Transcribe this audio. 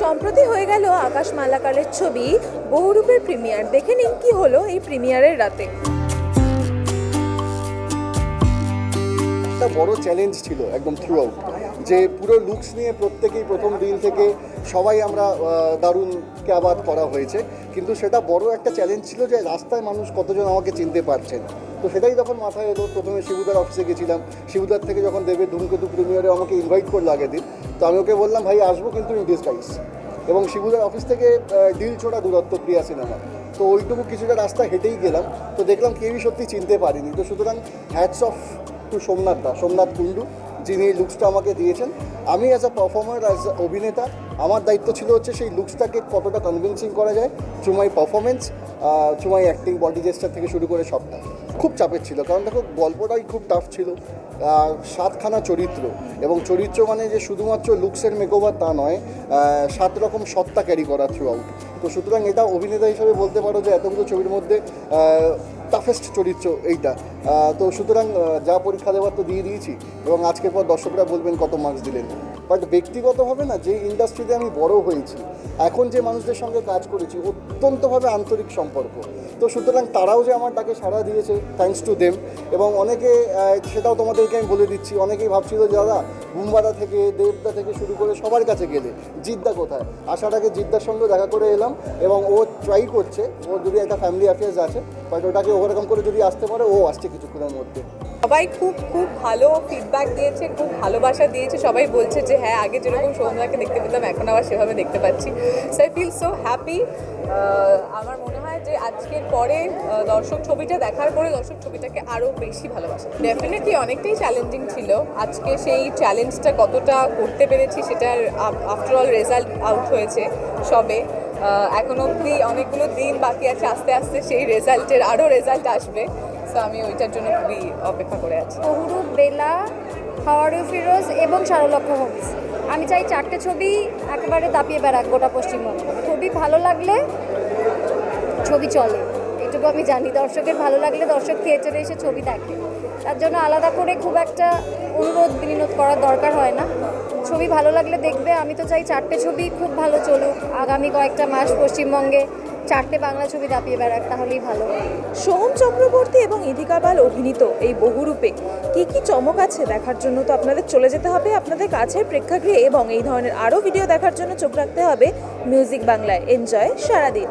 সম্প্রতি হয়ে গেল আকাশ মালাকারের ছবি বহুরূপের প্রিমিয়ার। দেখে নিন কি হলো এই প্রিমিয়ারের রাতে। একটা বড় চ্যালেঞ্জ ছিল একদম থ্রু আউট যে পুরো লুকস নিয়ে প্রত্যেকেই প্রথম দিন থেকে সবাই আমরা আহ, দারুণ ক্যাবাদ করা হয়েছে। কিন্তু সেটা বড় একটা চ্যালেঞ্জ ছিল যে রাস্তায় মানুষ কতজন আমাকে চিনতে পারছেন। তো সেটাই যখন মাথায় এলো, প্রথমে শিবুদার অফিসে গেছিলাম। শিবুদার থেকে যখন দেবের ধূমকেতু প্রিমিয়ারে আমাকে ইনভাইট করল আগের দিন, তো আমি ওকে বললাম, ভাই, আসব কিন্তু ইন ডিসগাইজ এবং শিবুদার অফিস থেকে ডিল ছোড়া দূরত্ব, প্রিয়া সিনেমা। তো ওইটুকু কিছুটা রাস্তা হেঁটেই গেলাম। তো দেখলাম কেউই সত্যি চিনতে পারিনি। তো সুতরাং hats off to Somnath da, Somnath Kundu যিনি লুকসটা আমাকে দিয়েছেন। আমি অ্যাজ আ পারফর্মার অ্যাজ অভিনেতা, আমার দায়িত্ব ছিল হচ্ছে সেই লুকসটাকে কতটা কনভিন্সিং করা যায় through my performance through my acting body gesture থেকে শুরু করে সবটা। খুব চাপের ছিল, কারণ দেখো গল্পটাই খুব টাফ ছিল সাতখানা চরিত্র এবং চরিত্র মানে যে শুধুমাত্র লুকসের মেকওভার তা নয় সাত রকম সত্তা ক্যারি করা থ্রু আউট তো সুতরাং এটা অভিনেতা হিসেবে বলতে পারো যে এতগুলো ছবির মধ্যে টাফেস্ট চরিত্র এইটা। তো সুতরাং যা পরীক্ষা দেওয়ার তো দিয়ে দিয়েছি। এবং আজকের পর দর্শকরা বলবেন কত মার্কস দিলেন। বাট ব্যক্তিগতভাবে না, যে ইন্ডাস্ট্রিতে আমি বড় হয়েছি। এখন যে মানুষদের সঙ্গে কাজ করেছি, অত্যন্তভাবে আন্তরিক সম্পর্ক। তো সুতরাং তারাও যে আমার ডাকে সাড়া দিয়েছে থ্যাঙ্কস টু দেম এবং অনেকে সেটাও তোমাদেরকে আমি বলে দিচ্ছি, অনেকেই ভাবছিল, দাদা বুম্বাদা থেকে, দেবদা থেকে শুরু করে সবার কাছে গেলে, জিদ্দা কোথায়? আগে জিদ্দার সঙ্গে দেখা করে এলাম এবং ও ট্রাই করছে, ও যদি একটা ফ্যামিলি অ্যাফেয়ার্স আছে বাট ওটাকে ওরকম করে যদি আসতে পারে, ও আসছে কিছুক্ষণের মধ্যে। সবাই খুব খুব ভালো ফিডব্যাক দিয়েছে, খুব ভালোবাসা দিয়েছে, সবাই বলছে যে হ্যাঁ আগে যেরকম সৌন্দর্যকে দেখতে পেতাম, এখন আবার সেভাবে দেখতে পাচ্ছি। So I feel so happy আমার মনে হয় যে আজকের পরে দর্শক ছবিটা দেখার পরে দর্শক ছবিটাকে আরও বেশি ভালোবাসে। ডেফিনেটলি অনেকটাই চ্যালেঞ্জিং ছিল। আজকে সেই চ্যালেঞ্জটা কতটা করতে পেরেছি সেটার আফটার অল রেজাল্ট আউট হয়েছে সবে। এখন অবধি অনেকগুলো দিন বাকি আছে, আস্তে আস্তে সেই রেজাল্টের আরও রেজাল্ট আসবে। সো আমি ওইটার জন্য খুবই অপেক্ষা করে আছি। বেলা হাওয়ারু ফিরোজ এবং চারুলক্ষ হোমস। আমি চাই চারটে ছবি একেবারে দাপিয়ে বেড়াক গোটা পশ্চিমবঙ্গ। ছবি ভালো লাগলে ছবি চলে। এটুকু আমি জানি, দর্শকের ভালো লাগলে দর্শক থিয়েটারে এসে ছবি দেখে। তার জন্য আলাদা করে খুব একটা অনুরোধ বিনোদ করার দরকার হয় না। ছবি ভালো লাগলে দেখবে, আমি তো চাই চারটে ছবি খুব ভালো চলুক। আগামী কয়েকটা মাস পশ্চিমবঙ্গে চারটে বাংলা ছবি দাপিয়ে বেড়াক, তাহলেই ভালো। সোহম চক্রবর্তী এবং ইধিকা পাল অভিনীত এই বহুরূপে কি কি চমক আছে দেখার জন্য তো আপনাদের চলে যেতে হবে আপনাদের কাছের প্রেক্ষাগৃহে এবং এই ধরনের আরও ভিডিও দেখার জন্য চোখ রাখতে হবে মিউজিক বাংলায়। এনজয় সারাদিন।